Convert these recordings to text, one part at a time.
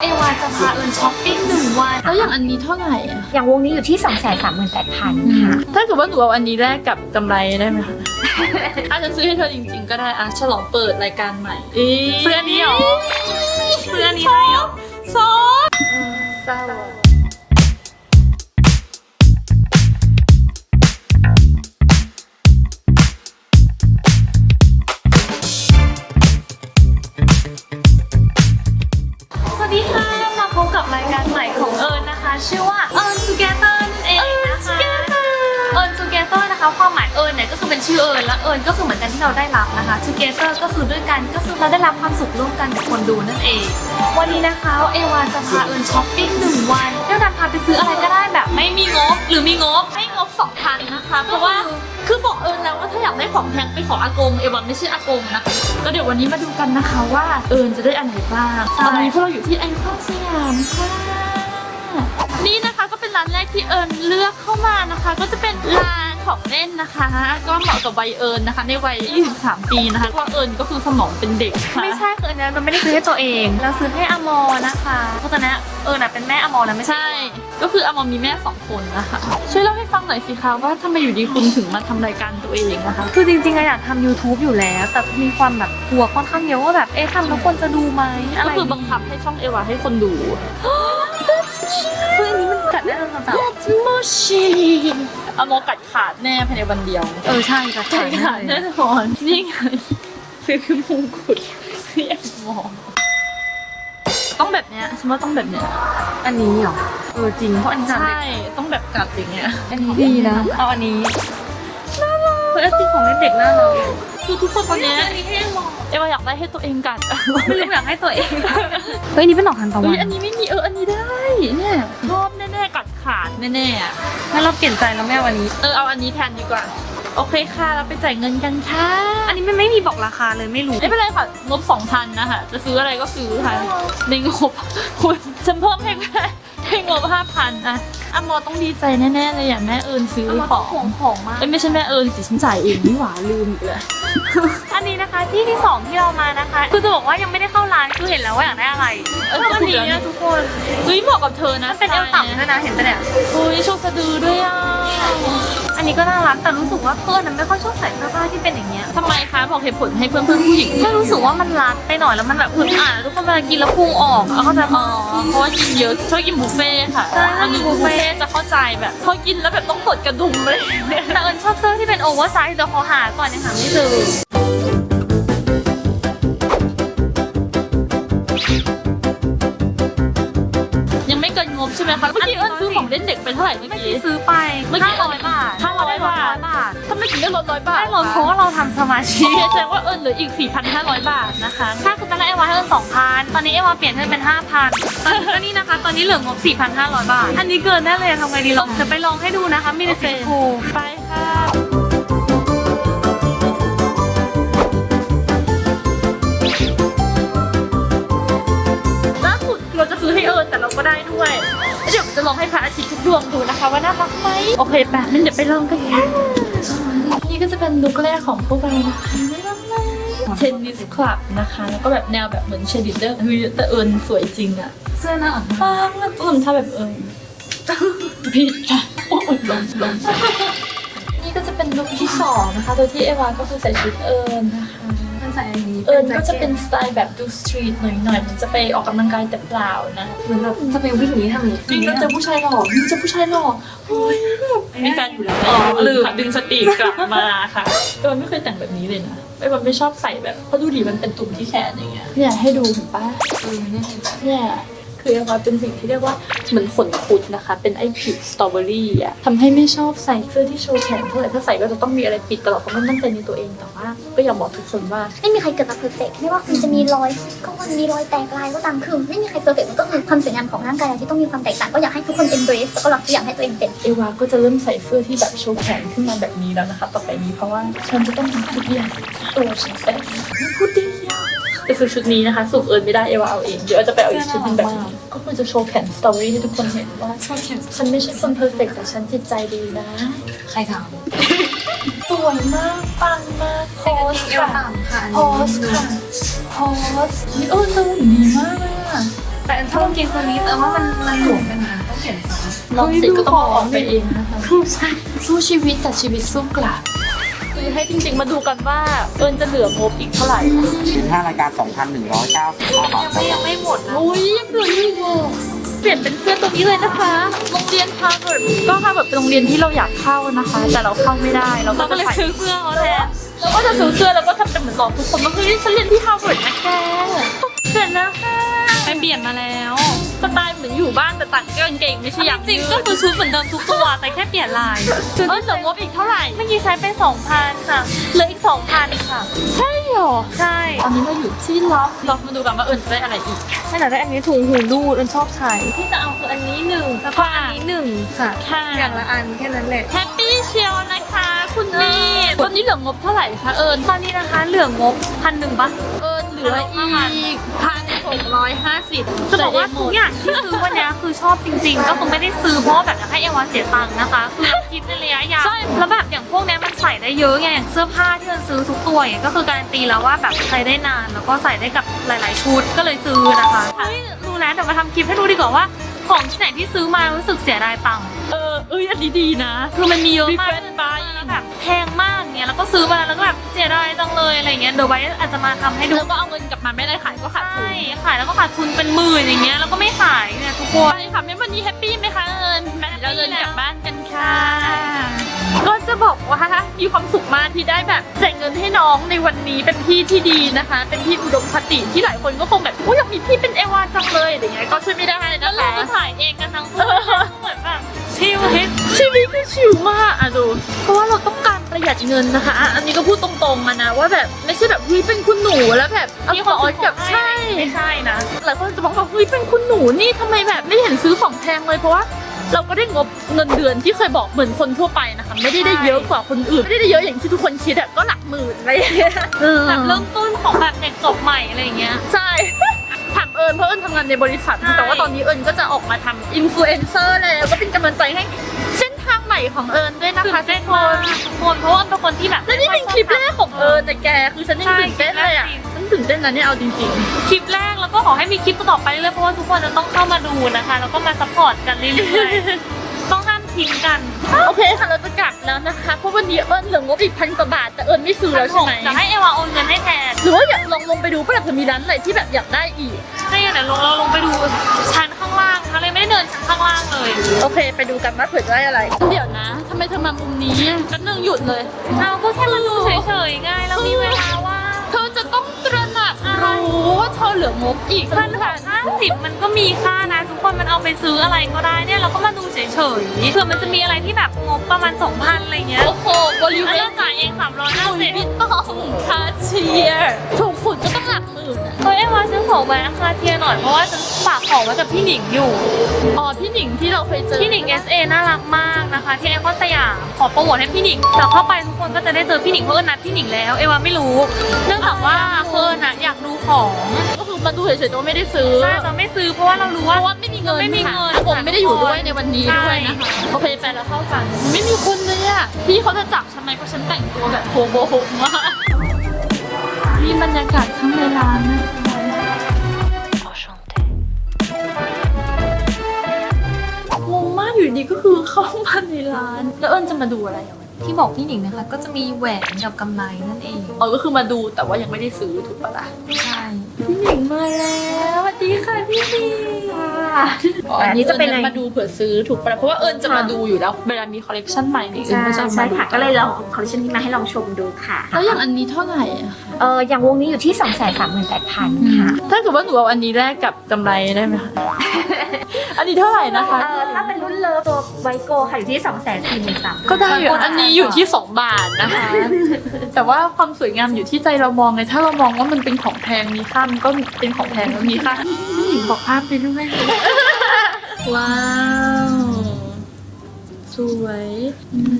เอวาจะพาเอิญช้อปปิ้งหนึ่งวัน แล้วอย่างอันนี้เท่าไหร่อะอย่างวงนี้อยู่ที่ 2 3 8 0 0 0 ค่ะ ถ้าเกิดว่าหนูเอาอันนี้แลกกับกำไรได้ไหมคะ อาจจะซื้อให้เธอจริงๆก็ได้อะฉลองเปิดรายการใหม่เสื้อนี้เหรอเสื้อนี้เลยเหรอซอส วัสดีค่ะ มาพบกับรายการใหม่ของเอิญนะคะ ชื่อว่าเอิญ Together นั่นเองนะคะ เอิญ Together นะคะความหมายเอิญเนี่ยก็คือเป็นชื่อเอิญและเอิญก็คือเหมือนกันที่เราได้รับนะคะ Together ก็คือด้วยกันก็คือเราได้รับความสุขร่วมกันกับคนดูนั่นเอง วันนี้นะคะเอวาจะพาเอิญช้อปปิ้งหนึ่งวันเที่ยวดันพาไปซื้ออะไรก็ได้แบบไม่มีงบหรือมีงบให้งบสองพันนะคะ เพราะว่า คือบอกเอิญแล้วว่าถ้าอยากได้ของแพงไปขออากง เอวันไม่ใช่อากงนะคะก็เดี๋ยววันนี้มาดูกันนะคะว่าเอิญจะได้อันไหนบ้างใช่ตอนนี้พวกเราอยู่ที่ไอคอนสยามค่ะ นี่นะคะก็เป็นร้านแรกที่เอิญเลือกเข้ามานะคะ ก็จะเป็นร้าน ของเล่นนะคะ ก็เหมาะกับวัยเอิญนะคะ ในวัย 23 ปีนะคะเพราะว่าเอิญก็คือสมองเป็นเด็กค่ะไม่ใช่คืออันนั้นมันไม่ได้ซื้อให้ตัวเองเราซื้อให้อมอนะคะเพราะตอนนั้นเออน่ะเป็นแม่อมอแล้วไม่ใช่ ใช่ ก็คืออมอมีแม่สองคนนะคะ ช่วยเล่าให้ฟังหน่อยสิคะว่าทำไมอยู่ดีคุณถึงมาทำรายการตัวเองนะคะ คือจริงๆอะอยากทำ YouTube อยู่แล้ว แต่มีความแบบกลัวค่อนข้างเยอะว่าแบบเอ๊ะทำแล้วคนจะดูไหมอะก็ไรคือบังคับให้ช่องเอวาให้คนดู คืออันนี้มันกัดได้แล้วจ้ะโมชิอโมกัดขาดแน่ภายในวันเดียว เออใช่กัดกัดขาดแน่นอนนี่ไงซื้อมงกุฎซื้อแอมมองต้องแบบเนี้ยฉันว่าต้องแบบเนี้ยอันนี้เหรอ เออจริงเพราะอันนี้ใช่ ต้องแบบกัดอย่างเงี้ย อันนี้ดีนะ เอาอันนี้น่ารักเฮ้ยจริงของเล่นเด็กน่ารัก คือทุกคนตอนเนี้ยอันนี้ให้มองเอวาอยากได้ให้ตัวเองกัดไม่รู้อยากให้ตัวเองเฮ้ยอันนี้เป็นดอกทานตะเฮ้วัยนอันนี้ไม่มีเอออันนี้ได้เนี่ยชอบแน่ๆกัดขาดแน่ๆอะงั้นเราเปลี่ยนใจแล้วแม่วันนี้เออเอาอันนี้แทนดีกว่าโอเคค่ะ เราไปจ่ายเงินกันค่ะ อันนี้มันไม่มีบอกราคาเลยไม่รู้ ไม่เป็นไรค่ะ งบ2,000นะคะ จะซื้ออะไรก็ซื้อค่ะในงบคุณฉันเพิ่มให้แค่ ให้งบ5,000อะอะมอต้องดีใจแน่ๆเลยอย่างแม่เอิญซื้อเอามาขต้อองงห่วงของมากเอ้ยไม่ใช่แม่เอิญสิฉันจ่ายเองนี่หว่าลืมอีกเลยอันนี้นะคะที่ที่สองที่เรามานะคะ คือจะบอกว่ายังไม่ได้เข้าร้านคือเห็นแล้วว่าอยากได้อะไรเออชอบอันนี้นะทุกคนเฮ้ยเหมาะกับเธอนะมันเป็นเอวต่ำด้วยนะเห็นปะเนี่ยเฮ้ยโชว์สะดือด้วยอะ อันนี้ก็น่ารักแต่รู้สึกว่าเพื่อนน่ะไม่ค่อยชอบใส่เสื้อผ้าที่เป็นอย่างเงี้ยทำไมคะบอกเหตุผลให้เพื่อนเพื่อนๆผู้หญิงแค่รู้สึกว่ามันรัดไปหน่อยแล้วมันแบบอึดอัดทุกคนเวลากินแล้วพุงออกอะเข้าใจอ๋ปะอเพราะว่ากินเยอะชอบกินบุฟเฟ่ต์ค่ะใช่วันหนึงบุบุฟฟเฟ่เฟ่ต์ จะเข้าใจแบบพอกินแล้วแบบต้องกดกระดุมเลยแต่เอิญชอบเสื้อที่เป็นโอเวอร์ไซส์เดี๋ยวขอหาก่อนยังหาไม่เจอ งไม่เกินงบใช่ไหมคะเมื่อกี้เอิญซื้อของเล่นเด็กไปเท่าไหร่เมื่อเมื่อกี้กี้ซื้อไปเมื่อกี้ห้าร้อยบาทห้าร้อยบาทบาททำไมถึงได้ลดร้อยบาทได้ลดเพราะว่าเราทำสมาชิโอกเคแสดงว่าเอิญเหลืออีก 4,500 บาทนะคะค่าคือตอนแรกเอวาให้เอิญสองพันตอนนี้เอวาเปลี่ยนให้เป็นห้าพันตอนนี้ก็นี่นะคะ ตอนนี้เหลืองบสี่พันห้าร้อยบาท อันนี้เกินแน่เลยทำไงดีลองจะไปลองให้ดูนะคะมีในโอเคสีชมพูไปค่ะ ก็ได้ด้วยแล้วเดี๋ยวจะลองให้พระอาทิตย์ทุกดวงดูนะคะ ว่าน่ารักไหมโอเคแปะงั้นเดี๋ยวไปลองกันค่ะนี่ก็จะเป็นลุคแรกของพวกเรานะคะน่ารักไหมเทนนิสคลับนะคะ แล้วก็แบบแนวแบบเหมือนเชดิเดอร์คือแต่เอิญสวยจริงอะเสื้อหน้าปังแล้วก็ทำท่าแบบเอิญผิดค่ะโอ้ยลงลงนี่ ก็จะเป็นลุคที่สองนะคะ โดยที่เอวาก็คือใส่ชุดเอิญนะคะ มันใส่อันนี้เอิญก็จะเป็นสไตล์แบบดูสตรีทหน่อยๆมันจะไปออกกำลังกายแต่เปล่านะเหมือนแบบจะไปวิ่งอย่างนี้ทำอย่างนี้จริงแล้วเจอผู้ชายหล่อนี่เจอผู้ชายหล่อโอ้ยมีแฟนอยู่แล้วอ๋อลืมดึงสติกลับมาค่ะเอิญไม่เคยแต่งแบบนี้เลยนะไอ้วันไม่ชอบใส่แบบเพราะดูดิมันเป็นตุ่มที่แขนอย่างเงี้ยเนี่ยให้ดูเห็นปะเออเนี่ยเห็นปะเนี่ย คือเอามาเป็นสิ่งที่เรียกว่าเหมือนฝนคุดนะคะ เป็นไอ้ผิวสตรอเบอรี่อะทำให้ไม่ชอบใส่เสื้อที่โชว์แขนเท่าไหร่ถ้าใส่ก็จะต้องมีอะไรปิดตลอดเพราะไม่มั่นใจในตัวเองแต่ว่าก็อยากบอกทุกคนว่า ไม่มีใครเกิดมาเพอร์เฟกไม่ว่าคุณจะมีรอยก้อนมีรอยแตกลายก็ตามคือไม่มีใครเพอร์เฟกมันก็คือความสวยงามของร่างกายเราที่ต้องมีความแตกต่างก็อยากให้ทุกคน embrace แล้วก็รักตัวอย่างให้ตัวเองเป็นเอวาก็จะเริ่มใส่เสื้อที่แบบโชว์แขนขึ้นมาแบบนี้แล้วนะคะ ต่อไปนี้เพราะว่าฉันจะต้องทำทุกอย่างตัวฉันเป็นพูด ดีอะไปซื้อชุดนี้นะคะสูบเอิญไม่ได้เอวาเอาเองเดี๋ยวจะไปเอาอีกชุดหนึงแบบนี้ก็คือจะโชว์แขนสตรอเบอรี่ให้ทุกคนเห็นว่า ชอบเขียนฉันไม่ใช่คนเพอร์เฟกแต่ฉันจิตใจดีนะ ใครถามสวยมาก ปังมากโพสเอวค่ะต่ำค่ะโพสค่ะโพสเออตูนดีมากเลยอะแต่อันชอบกางเกงตัวนี้แต่ว่ามันมันหลวมไปหน่อยต้องเปลี่ยนไซส์ลองสิก็ต้องเอาออกไปเองนะคะสู้ชีวิตแต่ชีวิตสู้กลับ คือให้จริง ๆ มาดูกันว่าเอิญจะเหลืองบอีกเท่าไหร่สินค้ารายการ2,195บาทยังไม่ยังไม่หมดนะอุ้ยยังเหลืออยู่เปลี่ยนเป็นเสื้อตัวนี้เลยนะคะโรงเรียนฮาร์วาร์ดก็ฮาร์วาร์ดเป็นโรงเรียนที่เราอยากเข้านะคะ แต่เราเข้าไม่ได้เราก็เราก็จะเลยใส่ซื้อเสื้อเขาแทนเราก็จะซื้อเสื้อแล้วก็ทำเป็นเหมือนหลอกทุกคนว่าเฮ้ยฉันเรียนที่ฮาร์วาร์ดนะแกเสร็จแล้วค่ะ ไปเปลี่ยนมาแล้วสไตล์เหมือนอยู่บ้านแต่ตัดกางเกงไม่ใช่อย่างจริงๆก็คือชุดเหมือนเดิมทุกตัวแต่แค่เปลี่ยนลายเออเหลืองบอีกเท่าไหร่เมื่อกี้ใช้ไป2,000ค่ะเหลืออีก2,000ค่ะใช่หรอใช่ตอนนี้เราอยู่ที่ล็อกล็อกมาดูกันว่าเอิญจะได้อะไรอีกขนาดได้อันนี้ถุงหูรูดอันชอบใช้ที่จะเอาคืออันนี้หนึ่งแล้วก็อันนี้หนึ่งค่ะค่ะอย่างละอันแค่นั้นแหละแฮปปี้เชียวนะคะ คุณนี่ตอนนี้เหลืองบเท่าไหร่คะเอิญตอนนี้นะคะเหลืองบพันหนึ่งปะเอิญเหลืออีกพัน หกร้อยห้าสิบจะบอกว่าทุกอย่างที่ซื้อวันเนี้ยคือชอบจริงๆ ก็คือไม่ได้ซื้อเพราะว่าแบบอยากให้เอวาเสียตังค์นะคะคือคิดในระยะยาวแล้วแบบอย่างพวกเนี้ยมันใส่ได้เยอะไงอย่างเสื้อผ้าที่เราซื้อทุกตัวอย่างเงี้ยก็คือการันตีแล้วว่าแบบใช้ได้นานแล้วก็ใส่ได้กับหลาย ๆ ชุดก็เลยซื้อนะคะเฮ้ยรู้แล้วเดี๋ยวมาทำคลิปให้ดูดีกว่าว่าของที่ไหนที่ซื้อมารู้สึกเสียดายตังค์เออเอ้ยอันนี้ดีนะ คือมันมีเยอะมาก Different buy แล้ว แบบแพงมากเนี่ยแล้วก็ซื้อมาแล้วก็แบบเสียดายจังเลยอะไรเงี้ยเดี๋ยวไว้อาจจะมาทำให้ดูแล้วก็เอาเงินกลับมาไม่ได้ขายก็ขาดทุใช่นขายแล้วก็ขาดทุนเป็นหมื่นอย่างเงี้ยแล้วก็ไม่ขายเนี่ยทุกคน ใช่ค่ะแม่วันนี้แฮปปี้ไหมคะเอิญแม่เราเดินกลับบ้านกันค่ะค่ะก็จะบอกว่ามีความสุขมากที่ได้แบบแจกเงินให้น้องในวันนี้เป็นพี่ที่ดีนะคะ เป็นพี่อุดมคติที่หลายคนก็คงแบบอุ้ยอยากมีพี่เป็นเอวาจังเลยอะไรเงี้ยก็ช่วยไม่ได้แล้วนะเราคะ ก็ถ่ายเองกันทั้งคู่เหมือนแบบชิลฮิตชีวิตก็ชิลมากอะดู เพราะว่าเราต้องการ ประหยัดเงินนะคะอะอันนี้ก็พูดตรงๆมานะว่าแบบไม่ใช่แบบเฮ้ยเป็นคุณหนูแล้วแบบเอามีขคอนออยกับให้ใช่ไม่ใช่นะ หลายคนจะบอกว่าเฮ้ยเป็นคุณหนูนี่ทำไมแบบไม่เห็นซื้อของแพงเลยเพราะว่าเราก็ได้งบเงินเดือนที่เคยบอกเหมือนคนทั่วไปนะคะไม่ได้ได้เยอะกว่าคนอื่น ไม่ได้ได้เยอะอย่างที่ทุกคนคิดอะก็หลักหมื่นอะไรอย่างเงี้ยแบบเริ่มต้นของแบบเด็กจบใหม่อะไรอย่างเงี้ย ใช่ ถามเอิญเพราะเอิญทำงานในบริษัท ใช่ แต่ว่าตอนนี้เอิญก็จะออกมาทำอินฟลูเอนเซอร์แล้วก็เป็นกำลังใจให้เส้น ทางใหม่ของเอิญด้วยนะตื่คะนเต้นมากทุกคนเพราะว่าเป็นคนที่แบบและนี่เป็นคลิปแรกของเอิญแต่แกคือฉันยังตื่นเต้นเลยอะฉันตื่นเต้นนะเนี่ยเอาจริงๆ คลิปแรกแล้วก็ขอให้มีคลิปต่อๆไปเรื่อยๆเพราะว่าทุกคนจะต้องเข้ามาดูนะคะ แล้วก็มาซัพพอร์ตกันเรื่อยๆต้องห้ามทิ้งกันโอเคค่ะเราจะกลับแล้วนะคะเพราะวันนี้เอิญเหลืองบอีกพันกว่าบาทแต่เอิญไม่ซื้อแล้วใช่ไหมจะให้เอวาโอนเงินให้แทนหรือว่าอยากลองลงไปดูป่ะเผื่อมีร้านไหนที่แบบอยากได้อีกให้เดี๋ยวลงเราลงไปดูชั้น ข้างล่างนะคะเลยไม่ได้เดินชั้นข้างล่างเลยโอเค ไปดูกันว่าเผื่อจะได้อะไร เดี๋ยวนะทำไมเธอมามุมนี้อะแป๊บนึงหยุดเลยเราก็แค่มาดูเฉยๆไงเรามีเวลาว่างเธอจะต้องต ระหนักรู้ว่าเธอเหลืองบอีกพันหกห้าสิบมันก็มีค่านะทุกคนมันเอาไปซื้ออะไรก็ได้เนี่ยเราก็มาดูเฉยๆเผื่อมันจะมีอะไรที่แบบงบประมาณ2,000อะไรเงี้ยโอ้โหบริเวแล้วณเราจ่ายเอง350หลุยส์วิตตองคาเชียร์ถูกสุดก็ต้องหลักหมื่นอะเฮ้ยเอ็มว่าซื้อของมาคาเทียหน่อยเพราะว่าฉันฝากของไว้กับพี่หนิงอยู่อ๋อพี่หนิงที่เราเคยเจอพี่หนิง SA น่ารักมากนะคะที่ไอคอนสยาม ขอโปรโมทให้พี่หนิงแต่เข้าไปทุกคนก็จะได้เจอพี่หนิงเพราะเอิญนัดพี่หนิงแล้วเอวาไม่รู้ เนื่องจากว่าเฟิร์นอะอยากดูของก็คือมาดูเฉยๆแต่ว่าไม่ได้ซื้อใช่แต่ไม่ซื้อเพราะว่าเรารู้เพว่าราะว่าไม่มีเงินไม่มีเงินค่ะผมไม่ได้อยู่ด้วยในวันนี้ใช่ด้วยนะคะโอเคไปแล้วเข้ากัน ไม่มีคนเลยอะพี่เขาจะจับฉันไหมเพราะฉันแต่งตัวแบบโฮโบโฮมากนี่บรรยากาศข้างในร้านนะคะ อยู่ดีก็คือเข้ามาในร้าน แล้วเอิญจะมาดูอะไรอะที่บอกพี่หนิงนะคะ ก็จะมีแหวนกับกำไรนั่นเองอ๋อก็คือมาดูแต่ว่ายังไม่ได้ซื้อถูกปะล่ะใช่พี่หนิงมาแล้วสวัสดีค่ะพี่หนิงอันนี้จะเป็นอิญมาดูเผื่อซื้อถูกปะล่ะเพราะว่าเอิญจะมาดูอยู่แล้วเวลามีคอลเลกชันใหม่นี่เอิญใช่ก็จะใช่มาดูค่ะก็เลยลองคอลเลคชันนี้มาให้ลองชมดูค่ะแล้วอย่างอันนี้เท่าไหร่อะคะ เอออย่างวงนี้อยู่ที่ 2 3 8 0 0 0 ค่ะ ถ้าเกิดว่าหนูเอาอันนี้แลกกับกำไรได้ไหมคะอันนี้เท่าไหร่นะคะ เออถ้าเป็นรุ่นเลิฟตัวไวโกค่ะอยู่ที่2 4 3 0 0 0ก็ได้อยู่อันนี้อยู่ที่ 2 บาทนะคะ แต่ว่าความสวยงามอยู่ที่ใจเรามองไงถ้าเรามองว่ามันเป็นของแพงมีค่ามันก็เป็นของแพงแล้วมีค่าหญิงบอกภาพไปด้วยว้าว สวย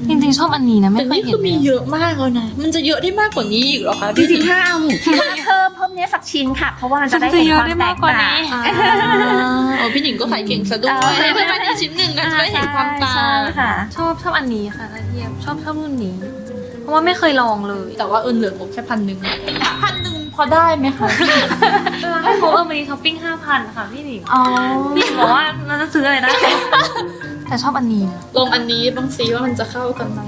จริงๆชอบอันนี้นะไม่แต่เคยนี่เห็คืนอมีเลยเยอะมากแล้วนะ มันจะเยอะได้มากกว่านี้อีกเหรอคะจริงๆถ้าเอาถ้าเพิ่มเพิ่มเนี้ยสักชิ้นค่ะ เพราะว่ามันจะได้จะเห็นเยคอะวามได้แตมากกกว่าต่างนี้อ๋อพี่หนิงก็ขายเก่งซะด้วยเออ ให้เพื่อนอีกชิ้นหนึ่งนะจะได้เห็นความต่าใช่งค่ะ ชอบชอบอันนี้ค่ะนาเทียบชอบชอบรุ่นนี้ เพราะว่าไม่เคยลองเลย แต่ว่าเอิญเหลืองบแค่พันหนึ่งพันหนึ่งพพอได้ไหมคะให้เขาเออมาดีท็อปปิ้งห้าพันค่ะพี่หนิงอ๋อ พี่หนิงบอกว่าเราจะซื้ออะไรได้ แต่ชอบอันนี้นะลองอันนี้บ้างซิว่ามันจะเข้ากันไหม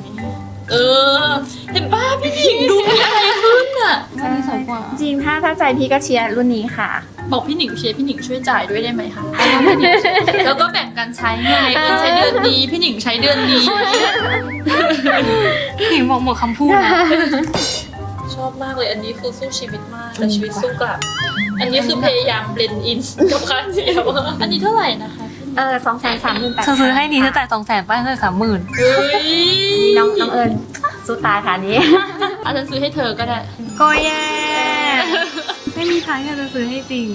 เออ เห็นป้าพี่หญิงดูมีอะไรขึ้นอะอันนี้สวยกว่า จริงถ้าถ้าใจพี่ก็เชียร์รุ่นนี้ค่ะ บอกพี่หนิงเชียร์พี่หนิงช่วยจ่ายด้วยได้ไหมคะแล้วก็แบ่งกันใช้ไงเอิญใช้เดือนนี้พี่หนิงใช้เดือนนี้พี่หนิงบอกหมดคำพูดนะชอบมากเลยอันนี้คือสู้ชีวิตมากแต่ชีวิตสู้กลับ อันนี้คือพยายามเบลนอินกับค่าเทียบอันนี้เท่าไหร่นะคะเออสองแสนสามหมื่นแปดเธอซื้อให้นี่เธอจ่ายสองแสนป้าเธอสามหมื่นเฮ้ยนี่น้องน้องเอิญสู้ตายค่ะอันนี้อาจจะฉันซื้อให้เธอก็ได้ก็แย่ไม่มีทางที่เราจะซื้อให้จริง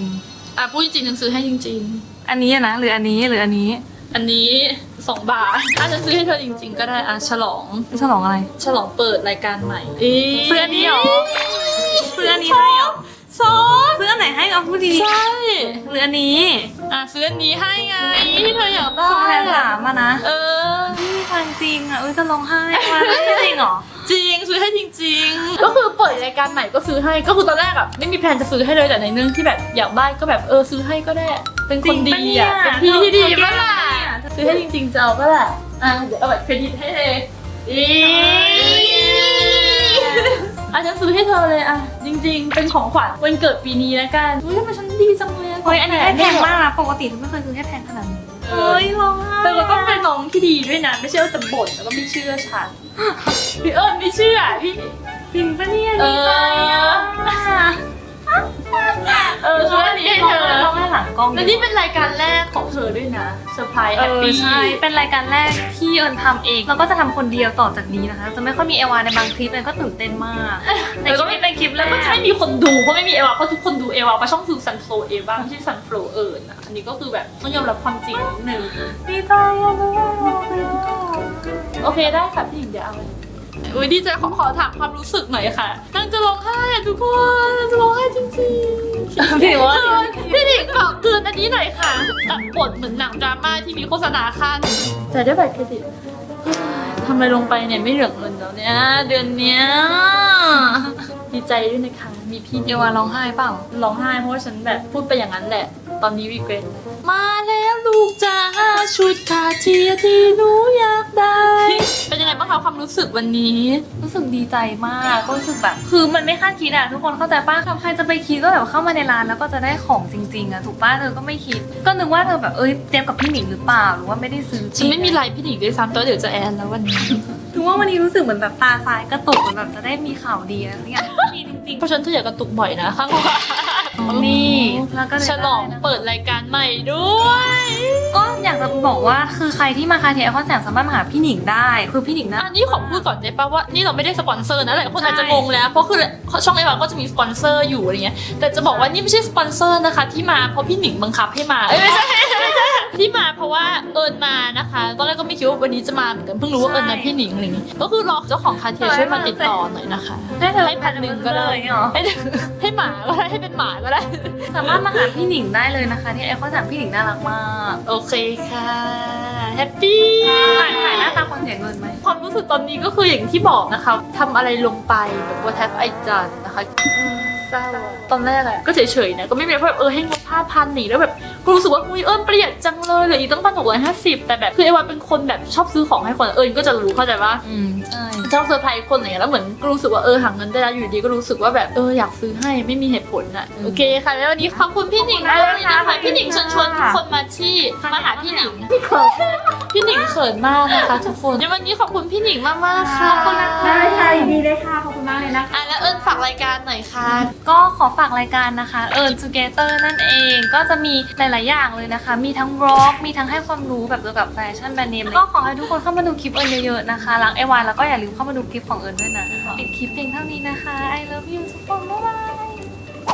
อะพูดจริงๆฉันซื้อให้จริงอันนี้อะนะหรืออันนี้หรืออันนี้ๆอันนี้สองบาทอาจจะฉันซื้อให้เธอจริง ๆ ก็ได้อะฉลองฉลองอะไร ฉลองเปิดรายการใหม่ซื้ออันนี้เหรอซื้ออันนี้ให้เหรอ ซอสซื้ออันไหนให้เอาพูดดีใช่ๆหรืออันนี้อะซื้ออันนี้ให้ไงที่เธออยากได้สองแสนสามอะนะเออไม่มีทางจริงอะเออจะร้องไห้มาไม่จริงเหรอจริงซื้อให้จริง ๆ ก็คือเปิดรายการใหม่ก็ซื้อให้ก็คือตอนแรกอะไม่มีแผนจะซื้อให้เลยแต่ในเรื่องที่แบบอยากได้ก็แบบเออซื้อให้ก็ได้ เป็นคนดีอะเป็นพี่ที่ดีปะล่ะซื้อให้จริงๆจะเอาปะล่ะอะเดี๋ยวเอาบัตรเครดิตให้เลยอี อาจจะซื้อให้เธอเลยอะจริง ๆ เป็นของขวัญวันเกิดปีนี้แล้วกันอุ้ยทำไมฉันดีจังเลยอะเฮ้ยอันนี้ให้แพงมากนะปกติเธอไม่เคยซื้อให้แพงขนาดนี้เอเฮ้อยร้องไห้แต่เราต้องเป็นน้องที่ดีด้วยนะ ไม่ใช่ว่าจะบ่นแล้วก็ไม่เชื่อฉันพี่เอิญไม่เชื่อพี่จริงปะเนี่ยเอดีใจออะ เออซื้ออันนี้ให้เธอร้องไห้หลังกล้องและนี่เป็นรายการแรกของเธอด้วยนะเซอร์ไพรส์เอแฮปอปี้ใช่ เป็นรายการแรกที่เอิญทำเองแล้วก็จะทำคนเดียวต่อจากนี้นะคะ จะไม่ค่อยมีเอวาในบางคลิปเอิญก็ตื่นเต้นมาก แต่ก็ไม่เป็นคลิปแรแล้วกก็ไม่มีคนดูเพราะไม่มีเอวาเพราะทุกคนดูเอวาเพราะช่องคือซันโฟเอวาไม่ใช่ซันโฟเอิญอะอันนี้ก็คือแบบต้องยอมรับความจริงนิดนึงดีใจอะลูกโอเคได้ค่ะพี่หญิงเดี๋ยวเอาเลย อุ้ยดีใจขอขอถามความรู้สึกหน่อยค่ะนางจะร้องไห้อะทุกคนนางจะร้องไห้จริงๆพี่ว่าพี่หนิงบอกเตือนอันนี้หน่อยค่ะตัดบทเหมือนหนังดราม่าที่มีโฆษณาขั้นจะได้บัตรเครดิตทำอะไรลงไปเนี่ยไม่เหลือเงินแล้วเนี่ยเดือนเนี้ยดีใจด้วยนะคะมีพี่เอวาร้องไห้เปล่าร้องไห้เพราะว่าฉันแบบพูดไปอย่างนั้นแหละต อนนี้วีเกรนมาแล้วลูกจ้าชุดคาเทียที่หนูอยากได้ เป็นยังไงบ้างคะความรู้สึกวันนี้ รู้สึกดีใจมากก็รู้สึกแบบ คือมันไม่คาดคิดอะทุกคนเข้าใจป้าคำใครจะไปคิดว่าแบบเข้ามาในร้านแล้วก็จะได้ของจริงๆอะถูกป้าเธอก็ไม่คิด ก็นึกว่าเธอแบบเอ้ยเตรียมกับพี่หนิงหรือเปล่าหรือว่าไม่ได้ซื้อฉันไม่มีไลน์พี่หนิงด้วยซ้ำแต่ว่าเดี๋ยวจะแอนแล้ววันนี้ ถึงว่าวันนี้รู้สึกเหมือนแบบตาซ้ายกระตุกเหมือนแบบจะได้มีข่าวดีอะไรสักอย่างมีจริงเพราะฉันเธออยากกระตุกบ่อยนะข้างขวาๆ นี่แล้วก็เลยฉลองได้นะเปิดรายการใหม่ด้วย ก็อยากจะบอกว่าคือใครที่มาคาเทียคอนแสงสามารถมาหาพี่หนิงได้ คือพี่หนิงนะ อันนี้ขอพูดก่อนได้ปะว่านี่เราไม่ได้สปอนเซอร์นะหลายคนใช่อาจจะงงแล้วเพราะคือช่องไอวาก็จะมีสปอนเซอร์อยู่อะไรเงี้ยแต่จะบอกว่านี่ไม่ใช่สปอนเซอร์นะคะ ที่มาเพราะพี่หนิงบังคับให้มาเอ้ยไม่ใช่ไม่ใช่ ที่มาเพราะว่าเอิญมานะคะตอนแรกก็ไม่คิดว่าวันนี้จะมาเหมือนกันเพิ่งรู้ว่าเอิญนะพี่หนิงอะไรเงี้ยก็คือรอเจ้าของคาเทียช่วยมาติดต่อหน่อยนะคะให้เธอให้พันหนึ่งก็ได้อย่างเงี้ยเหรอ ให้ให้หมาก็ได้ให้เป็นหมาก็ได้ สามารถมาหาพี่หนิงได้เลยนะคะ ที่ไอคอนสามพี่หนิงน่ารักมากโอเคค่ะแฮปปี้ถ่ายถ่ายหน้าตาคนเสียเงินไหมความรู้สึกตอนนี้ก็คืออย่างที่บอกนะคะทำอะไรลงไปแบบว่าแท็กไอจันนะคะ เศร้าอะตอนแรกอะก็เฉยๆนะก็ไม่มีอะไรเพราะแบบเออให้งบห้าพันหนีแล้วแบบกูรู้สึกว่าอุ้ยเอิญประหยัดจังเลยเหลืออีกตั้งพันหกร้อยห้าสิบแต่แบบคือไอวันเป็นคนแบบชอบซื้อของให้คนเอิญก็จะรู้เข้าใจปะอืมใช่ชอบเซอร์ไพรส์คนอะไรอย่างเงี้ยแล้วเหมือนก็รู้สึกว่าเออหาเงินได้แล้วอยู่ดีก็รู้สึกว่าแบบเอออยากซื้อให้ไม่มีเหตุผลอะโอเคค่ะแล้ววันนี้ขอบคุณพี่หนิงมากเลยนะคะพี่หนิงเชิญชวนทุกคนมาที่มาหาพี่หนิงพี่หนิงเขินมากนะคะทุกคนในวันนี้ขอบคุณพี่หนิงมากมากๆค่ะขอบคุณนะคะได้ค่ะยินดีเลยค่ะขอบคุณมากเลยนะคะอะแล้วเอิญฝากรายการหน่อยค่ะก็ขอฝากรายการนะคะ Earn Together นั่นเองก็จะมีหลาย ๆ อย่างเลยนะคะ มีทั้งบล็อกมีทั้งให้ความรู้แบบเกี่ยวกับแฟชั่นแบรนด์เนมก็ขอให้ทุกคนเข้ามาดูคลิปเอิญเยอะ ๆ นะคะรักไอวานแล้วก็อย่าลืมเข้ามาดูคลิปของเอิญด้วยนะปิดคลิปเพียงเท่านี้นะคะ I love you ทุกคนบ๊ายบาย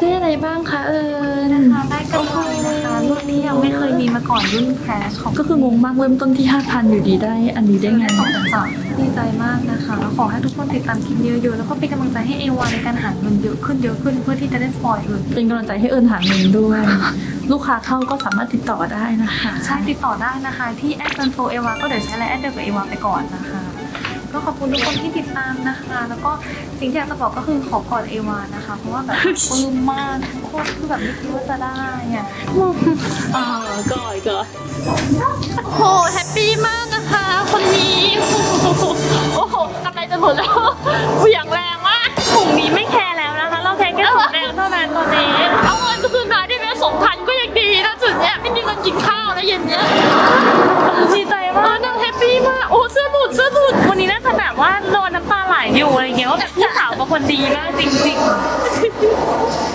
ได้อะไรบ้างคะเอิญนะคะได้กระเป๋านะคะรุ่นนี้ยังไม่เคยมีมาก่อนรุ่นแคชของก็คืองงมากเริ่มต้นที่ 5,000 อยู่ดีได้ อันนี้ได้ไงสองพันสามดีใจมากนะคะแล้วขอให้ทุกคนติดตามคลิปเยอะๆแล้วก็เป็นกำลังใจให้เอวาในการหาเงินเยอะขึ้นเยอะขึ้นเพื่อที่จะได้สปอยเอิญเป็นกำลังใจให้เอิญหาเงินด้วย ลูกค้าเข้าก็สามารถติดต่อได้นะคะ ใช่ติดต่อได้นะคะ ที่แอดซันโฟเอวาก็เดี๋ยวใช้ไลน์แอดเดียวกับเอวาไปก่อนนะคะ ก็ขอบคุณทุกคนที่ติดตามนะคะ แล้วก็สิ่งที่อยากจะบอกก็คือขอกอดเอวานะคะ เพราะว่าแบบปลื้มมากทุกคนคือแบบไม่คิดว่าจะได้อะอ่าก่อยก่อนโหแฮปปี้มากนะคะ คนนี้โอ้โหกำไรจะหมดแล้วเหวี่ยงแรงมากถุงนี้ไม่แคร์ายอยู่อะไรเงี้ยว่าแบบพี่สาวเป็นคนดีมากจริงๆ